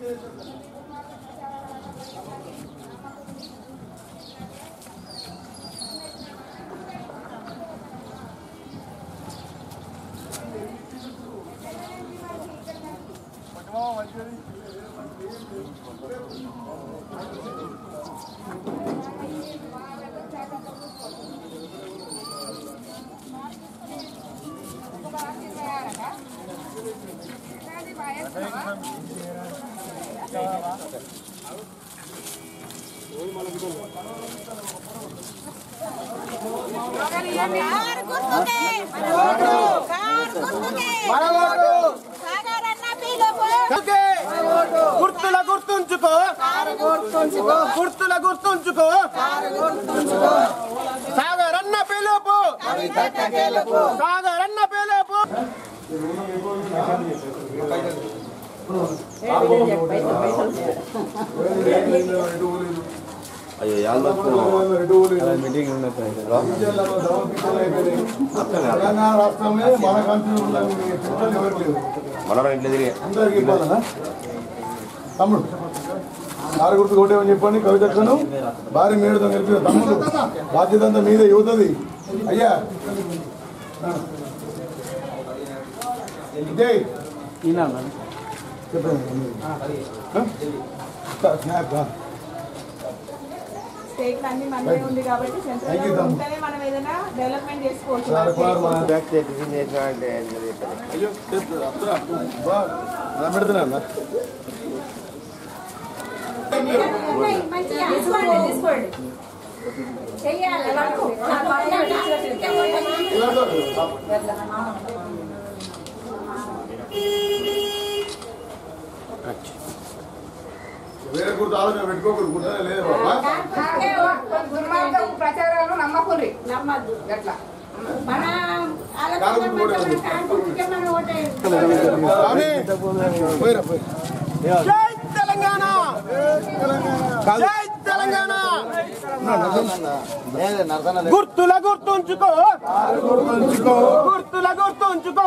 Car గుర్తుకే car గుర్తుకే సాగరన్న పిలుపు గుర్తుల గుర్తుంచుకో. గుర్తుల గుర్తుంచుకో. సాగరన్న పిలుపు. సాగరన్న పిలుపు. అయ్యో మీటింగ్ మన ఇంట్లో తిరిగి. తమ్ముడు కారు గుర్తు కొట్టేమని చెప్పండి కవితను భార్య మీడుతో కలిపి తమ్ముడు. బాధ్యత అంతా మీదే యువతది. అయ్యా. ఇదే. స్టేట్ అన్ని మనమే ఉంది కాబట్టి Thank you, సెంట్రల్ తమ్ముడు. ఉంటేనే మనం ఏదైనా డెవలప్మెంట్ చేసుకోవచ్చు. సార్ కుమార్ మన బ్యాక్ చేసి అంటే అయ్యో చెప్పు, అబ్బా, బా, నా పెడుతున్నా అన్న. తీసుకోండి తీసుకోండి చెయ్యాలి వేరే గుర్తు ఆలోచన పెట్టుకోకూడదు గుర్తనే లేదు బాబా. దుర్మార్గం ప్రచారాలు నమ్మకూరి. నమ్మద్దు అట్లా మన. జై తెలంగాణ! జై తెలంగాణ! గుర్తుల గుర్తుంచుకో గుర్తుల గుర్తుంచుకో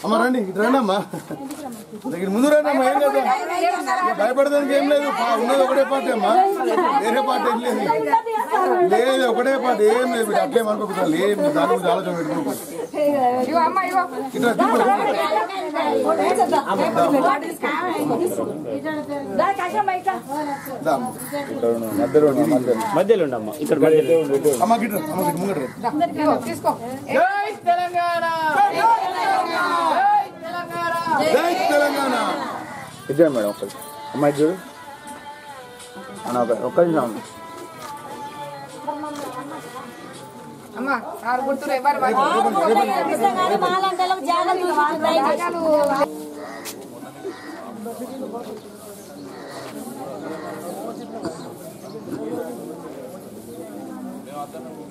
దగ్గర అమ్మ రండి ఇటు రండి అమ్మా ఇక్కడ ముందు రండి అమ్మా ఏం లేదు ఇక భయపడడానికి ఏం లేదు ఉన్నది ఒకటే పార్టీ అమ్మా. వేరే పార్టీ ఏం లేదు. లేదు ఒకటే పార్టీ ఏం లేదు అట్లే అనుకోకుండా లేదు. దాని గురించి ఆలోచన ఇగో ఇట్లా తిప్పండి. దాని కష్టం బయట దా అమ్మ. మధ్యలో ఉండమ్మా ఇక్కడ మధ్యలో అమ్మ గిట్ట అమ్మ గిట్ట ముంగట రండి. ఇగో తీసుకో జై తెలంగాణ జై తెలంగాణ ఇద్దరు మేడం ఒక్కరు అమ్మాయి చూడు అన్న ఒక ఒక్క నిమిషం అమ్మ ఆరు గుర్తులు ఎవరు వాళ్ళు? మాలంటలకు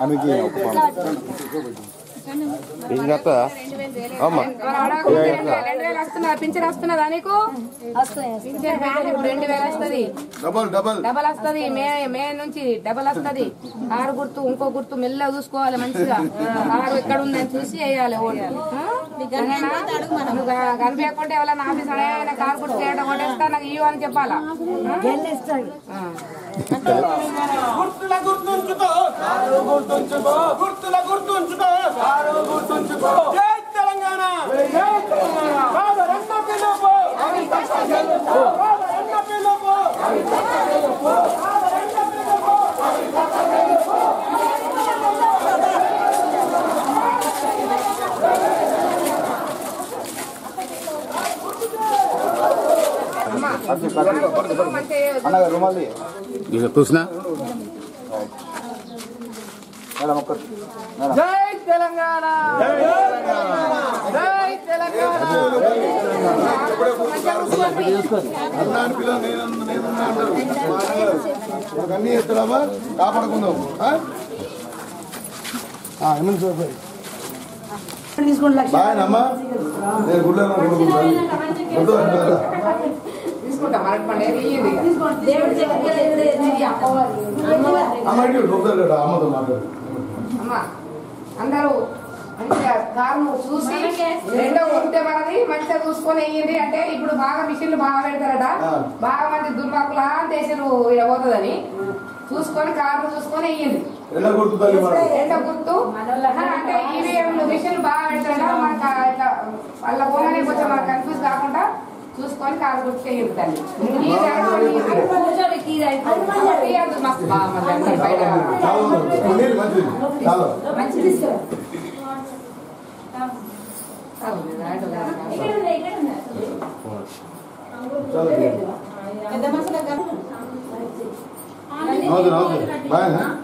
ఏం అమ్మా రెండు వేలు వస్తున్నదా పింఛన్ వస్తున్నదా నీకు పింఛన్ పింఛన్ ఇప్పుడు రెండు వేలు వస్తుంది డబల్ డబల్ డబల్ వస్తది మే మే నుంచి డబల్ వస్తది ఆరు గుర్తు ఇంకో గుర్తు మెల్లగా చూసుకోవాలి మంచిగా ఆరు ఎక్కడ ఉందని చూసి వేయాలి ఓటు కనిపించకుండా ఎవరైనా ఆఫీస్ ఆయన కారు గుర్తు చేయడం కొట్టేస్తా నాకు ఇవ్వు అని చెప్పాలా ఆ? గుర్తుల గుర్తుంచుకో గుర్తుంచుకో గుర్తుల గుర్తుంచుకో గుర్తుంచుకో జై తెలంగాణ జై తెలంగాణ సాగరన్న పిలుపు సాగరన్న పిలుపు జై అన్న రుమాలి మేడం జై తెలంగాణ జై అన్ని చేస్తున్నామా కాపాడుకుందాం ఏమని చూపాయి బాగానమ్మా నేను గుడ్లో తీసుకుంటా మాట్లాడు. అమ్మ అందరూ మంచిగా కారును చూసి రెండో ఉంటే మనది మంచిగా చూసుకొని వేయండి అంటే ఇప్పుడు బాగా మిషన్లు బాగా పెడతారట. బాగా మంది దుర్మార్గులా దేశాలు ఇలా పోతుందని. చూసుకొని కారును చూసుకొని వేయండి రెండో గుర్తు అంటే ఈవీఎంలు మిషన్లు బాగా పెడతారట మనకు ఆ ఇట్లా వాళ్ళ పోగానే కొంచెం మనకు కన్ఫ్యూజ్ కాకుండా చూసుకొని కారు గుర్తు వేయండి తల్లి మస్తు బాగా మంది అందరూ బయట మంచిది చాలా చాలా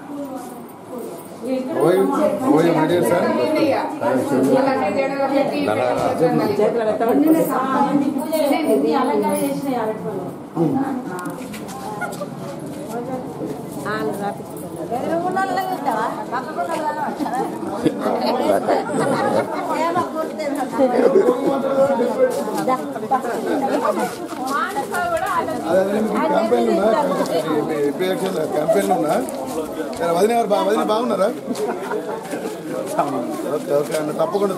वही वही वीडियो सर క్యాంపెయిన్ ఉన్నా ఎలక్షన్ క్యాంపెయిన్ ఉన్నా సరే, వదిన గారు బా వదిన బాగున్నారా ఓకే ఓకే అన్న తప్పకుండా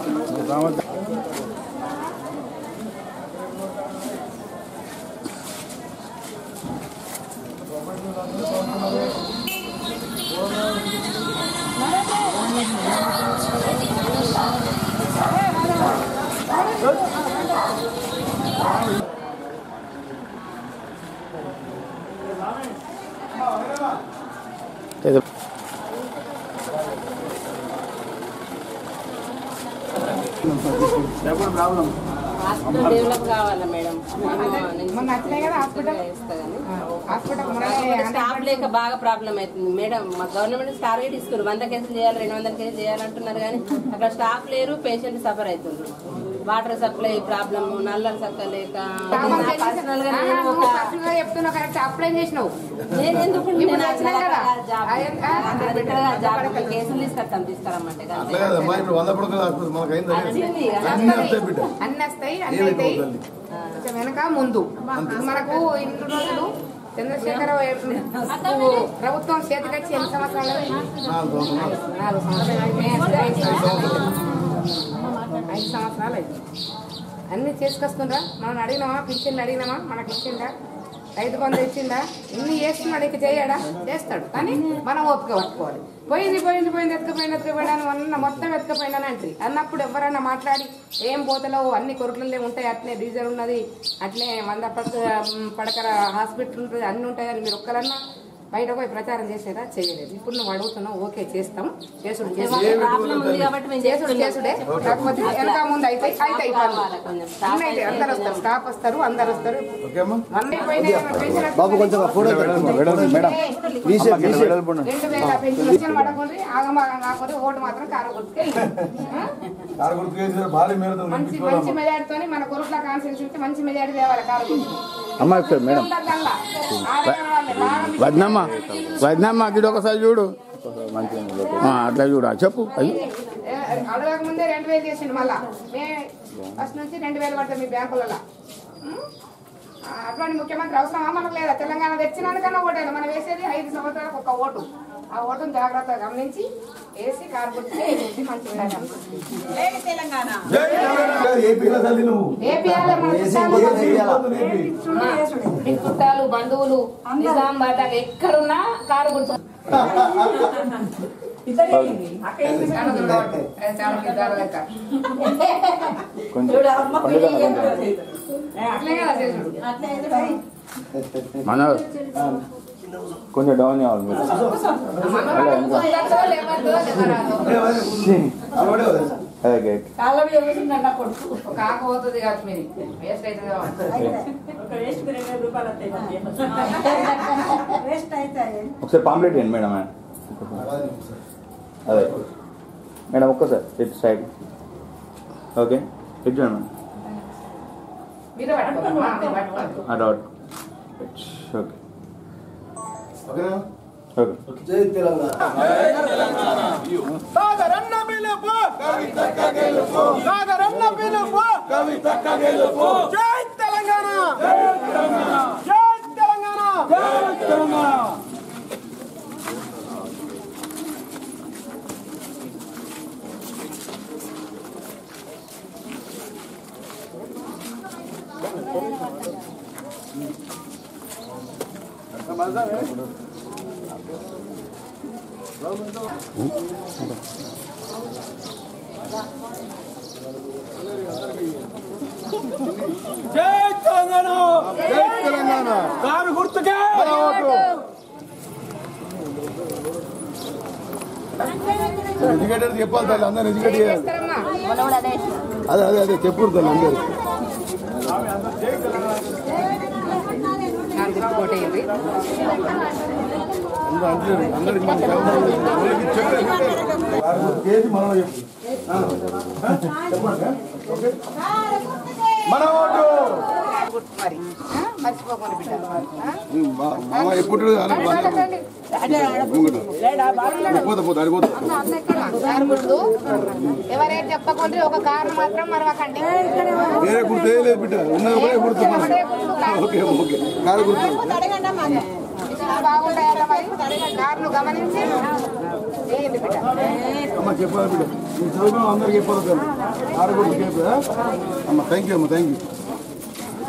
ఏదో డెవలప్ కావాలా మేడం? స్టాఫ్ లేక బాగా ప్రాబ్లం అవుతుంది. మేడం మా గవర్నమెంట్ టార్గెట్ ఇస్తున్నారు వంద కేసులు చేయాలి రెండు వందల కేసులు చేయాలంటున్నారు కానీ అక్కడ స్టాఫ్ లేరు పేషెంట్ సఫర్ అవుతున్నారు వాటర్ సప్లై ప్రాబ్లమ్ నల్లలు సక్క లేక పర్సనల్గా నేను ఒక పర్సనల్ చెప్తున్నా కరెక్ట్ అప్లై చేసినావు. నేను ఎందుకు నేను కదా. కేసులు తీసుకొస్తాం తీసుకురమ్మంటే అన్ని వస్తాయి అన్ని అవుతాయి. కొంచెం వెనక ముందు. మనకు ఇన్ని రోజులు చంద్రశేఖర ప్రభుత్వం చేతికొచ్చి ఎన్ని సంవత్సరాలు? నాలుగు. ఐదు సంవత్సరాలు అయింది. అన్ని చేసుకొస్తుండ్రా? మనం అడిగినామా పింఛన్లు అడిగినామా మనకి ఇచ్చిందా? రైతు బంధు ఇచ్చిందా? ఇన్ని చేస్తున్నాడు ఇక చేయడా? చేస్తాడు. కానీ మనం ఓపిక పట్టుకోవాలి. పోయింది పోయింది పోయింది ఎత్తుకపోయింది ఎత్తుకుపోయింది అన్న మొన్న మొత్తం ఎత్తుకపోయినా అంటే అన్నప్పుడు ఎవరైనా మాట్లాడి ఏం పోతలేవు అన్ని కొరకులే ఉంటాయి అట్లే డీజర్ ఉన్నది అట్లే వంద పడక పడకర హాస్పిటల్ ఉంటుంది అన్నీ ఉంటాయని మీరు ఒక్కరన్నా బయట పోయి ప్రచారం చేసేదా? చేయలేదు. ఇప్పుడు నువ్వు అడుగుతున్నావు ఓకే చేస్తాం. చేసుడు చేసుడు. చేసుడు కాకపోతే వెనక ముందు అయితే అయితే అయితే అందరు వస్తారు. స్టాఫ్ వస్తారు అందరు వస్తారు. బాబు కొంచెం ఫోటో మేడం. రెండు వేల పెన్షన్ పడకుండా ఆగమాగం కాకపోతే ఓటు మాత్రం కారు కొట్టుకే కారు గుర్తు చేసి భారీ మేరతో మంచి మంచి మెజార్టీతో మన కొరుట్ల కాన్స్టిట్యూన్సీ మంచి మెజార్టీ తేవాలి కారు గుర్తు. అమ్మ ఒకసారి మేడం. ఉండదు దానిలో. ఆడవాళ్ళే వదినమ్మ వదినమ్మ ఇది ఒకసారి చూడు. అట్లా చూడు. చెప్పు. అయ్యి. ఏ, రెండు వేలు చేసిండు మళ్ళా. ఫస్ట్ నుంచి రెండు వేలు పడతాయి మీ బ్యాంకులలో అటువంటి ముఖ్యమంత్రి అవసరమా? మనకు లేదా? తెలంగాణ తెచ్చినందుకన్నా ఓటేది. మనం వేసేది ఐదు సంవత్సరాలకు ఒక ఓటు. ఆ ఓటును జాగ్రత్తగా గమనించి వేసి కారు. మీ చుట్టాలు బంధువులు నిజామాబాద్ ఎక్కడున్నా కారు గుర్తు మన కొంచెం డౌన్ కావాలి మీరు. అదే గేట్ కాదు వేస్ట్ అవుతుంది ఒకసారి పాంప్లెట్ ఇవ్వండి మేడం. అదే. మేడం ఒక్కసారి ఇటు సైడ్. ఓకే? ఇటు మేడం. మీరే పట్టుకోవాలి ఆ, మీరు పట్టుకోవాలి అటు అవుట్ ఓకే. ఓకేనా? ఓకే. సాగరన్న పిలుపు. సాగరన్న పిలుపు. జై తెలంగాణ. జై తెలంగాణ. జై తెలంగాణ. జై తెలంగాణ. కారు గుర్తుకే మన ఓటు ఎడ్యుకేటెడ్ చెప్పాలి తల్లి అందరు ఎడ్యుకేట్ చేయాలి చేస్తారమ్మా అదే అదే అదే చెప్పు తల్లి అందరు నాకు గుర్తు కొట్టేయండి అందరూ అంటారు అందరికి మన తెలంగాణ వాళ్ళకి చెప్పండి. వారి గురించి చేసి మనం చెప్పు ఆ. చెప్పండి ఓకే మన ఓటు గుర్తు మరి. మర్చిపోకుండా బిడ్డ ఎవరైతే చెప్పకుండా ఒక కారు మాత్రం మరవకండి. వేరే గుర్తు వేయలేదు బిడ్డ. ఉన్నది ఒకటే గుర్తు ఒకటే గుర్తు కారు. Okay okay. కారు గుర్తు. ఇసులు బాగుంటాయట మరి. కారును గమనించి. వేయండి బిడ్డ. అమ్మ చెప్పాలి బిడ్డ. చదువు అందరికి చెప్పాలి గుర్తు చెప్పు? అమ్మ థ్యాంక్ యూ అమ్మ థ్యాంక్ యూ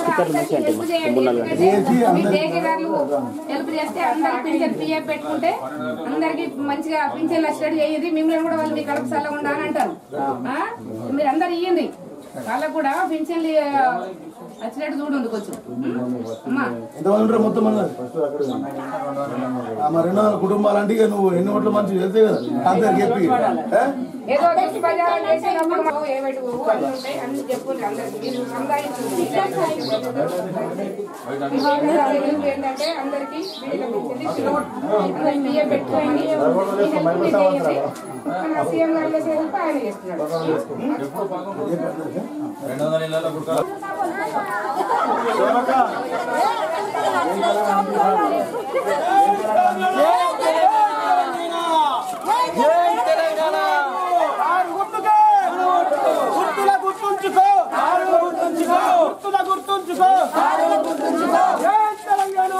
కూడా అందరికీ హెల్ప్ చేయండి. ఎందుకంటే మీ డేకేదారులు హెల్ప్ చేస్తే అందరికి పింఛన్ పిఎఫ్ పెట్టుకుంటే అందరికి మంచిగా పింఛన్ వచ్చేటట్టు చేయండి మిమ్మల్ని కూడా వాళ్ళు మీ కడుపు చల్లగా ఉండాలని అంటారు ఆ? మీరు అందరు ఇయ్యండి వాళ్ళకు కూడా పింఛన్లు వచ్చినట్టు చూడండి కొంచెం. అమ్మా. ఎంతమంది ఉంటారు మొత్తం మన రెండు వందల కుటుంబాలు అంటే ఇక నువ్వు ఎన్ని ఓట్ల మంచి వెళ్తే కదా? అందరికి చెప్పి. చెప్పుండ్రి అందరికి మీరు సంపాదించండి. ఏంటంటే అందరికి బియ్యం పెట్టుకోండి సీఎం గారు ఆయన చేస్తున్నాడు. జై తెలంగాణ కారు గుర్తుకే గుర్తుల గుర్తుంచుకో కారు గుర్తుంచుకో గుర్తుల గుర్తుంచుకో కారు గుర్తుంచుకో జై తెలంగాణ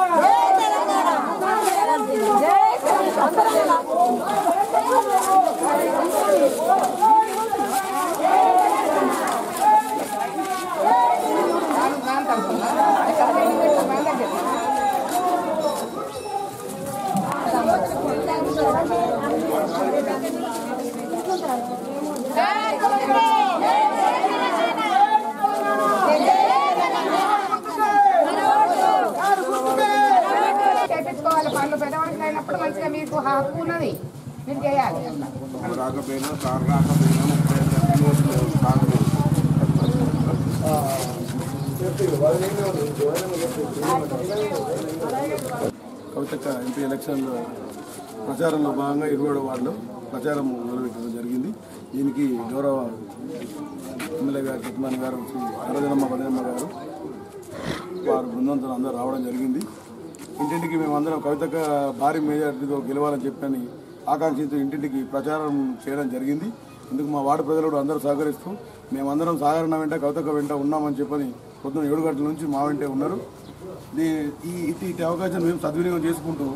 చేయించుకోవాలి పనులు పెద్దవాడికి అయినప్పుడు మంచిగా మీకు హక్కు ఉన్నది. మీరు చేయాలి. రాకపోయినా కారు రాకపోయినా. కవితక్క ఎంపీ ఎలక్షన్లో ప్రచారంలో భాగంగా ఇరవై వార్డులో ప్రచారం మొదలుపెట్టడం జరిగింది. దీనికి గౌరవ ఎమ్మెల్యే గారు కిట్మాన్ గారు అరదనమ్మ బదనమ్మ గారు వారు బృందంతో అందరూ రావడం జరిగింది. ఇంటింటికి మేమందరం కవితక్క భారీ మెజార్టీతో గెలవాలని చెప్పని ఆకాంక్షించు ఇంటింటికి ప్రచారం చేయడం జరిగింది. ఇందుకు మా వార్డు ప్రజలు అందరూ సహకరిస్తూ మేమందరం సాధారణ వెంట కవితక్క వెంట ఉన్నామని చెప్పని పొద్దున ఏడు గంటల నుంచి మా వెంటే ఉన్నారు. ఈ ఇటు ఇటు అవకాశం మేము సద్వినియోగం చేసుకుంటూ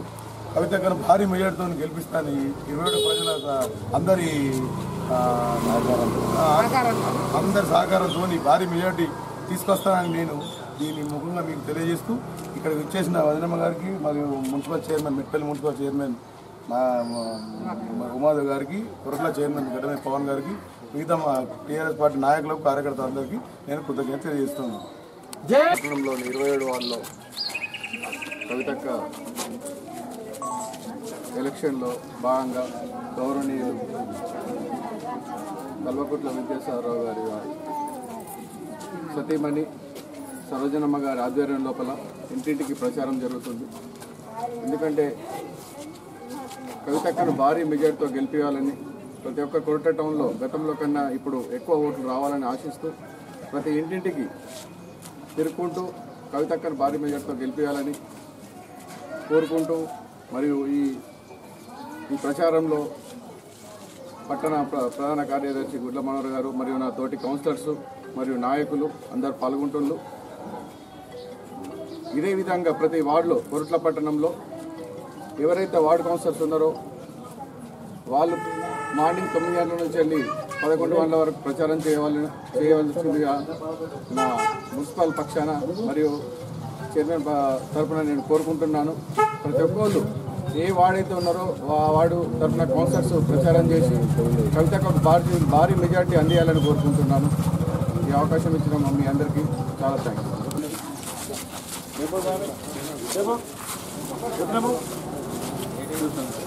కవిత కవితక్కను భారీ మెజార్టీతో గెలిపిస్తానని ఇరవై ఏడు ప్రజల అందరి అందరి సహకారంతో భారీ మెజార్టీ తీసుకొస్తానని నేను దీని ముఖంగా మీకు తెలియజేస్తూ ఇక్కడ వచ్చేసిన వదినమ్మ గారికి మరియు municipal chairman Metpalli municipal chairman మా ఉమాదేవ్ గారికి కొరట్ల చైర్మన్ గడ్డమే పవన్ గారికి మిగతా మా టీఆర్ఎస్ పార్టీ నాయకులకు కార్యకర్తలందరికీ నేను కృతజ్ఞత తెలియజేస్తున్నాను. ఇరవై ఏడు వార్డులో కవితక్క ఎలక్షన్లో భాగంగా గౌరవనీయులు కల్వకుట్ల విద్యాసాగరరావు గారి వారి సతీమణి సరోజనమ్మ గారి ఆధ్వర్యం లోపల ఇంటింటికి ప్రచారం జరుగుతుంది. ఎందుకంటే కవితక్కను భారీ మెజార్టీతో గెలిపించాలని ప్రతి ఒక్క కొరట టౌన్లో గతంలో కన్నా ఇప్పుడు ఎక్కువ ఓట్లు రావాలని ఆశిస్తూ ప్రతి ఇంటింటికి తిరుక్కుంటూ కవితక్కను భారీ మెజార్టీతో గెలిపించాలని కోరుకుంటూ మరియు ఈ ఈ ప్రచారంలో పట్టణ ప్ర- ప్రధాన కార్యదర్శి గుడ్ల మనోహర్ గారు మరియు నా తోటి కౌన్సిలర్స్ మరియు నాయకులు అందరు పాల్గొంటున్నారు ఇదే విధంగా ప్రతి వార్డులో కొరట్ల పట్టణంలో ఎవరైతే వార్డు కౌన్సిలర్స్ ఉన్నారో వాళ్ళు మార్నింగ్ తొమ్మిది గంటల నుంచి వెళ్ళి పదకొండు గంటల వరకు ప్రచారం చేయవాలి చేయవలసిందిగా నా మున్సిపల్ పక్షాన మరియు చైర్మన్ తరఫున నేను కోరుకుంటున్నాను. ప్రతి ఒక్కళ్ళు ఏ వార్డైతే ఉన్నారో ఆ వార్డు తరపున కౌన్సిలర్స్ ప్రచారం చేసి కవితకు ఒక భారీ భారీ మెజార్టీ అందియాలని కోరుకుంటున్నాను. ఈ అవకాశం ఇచ్చిన మీ అందరికీ చాలా థ్యాంక్స్ абсолютно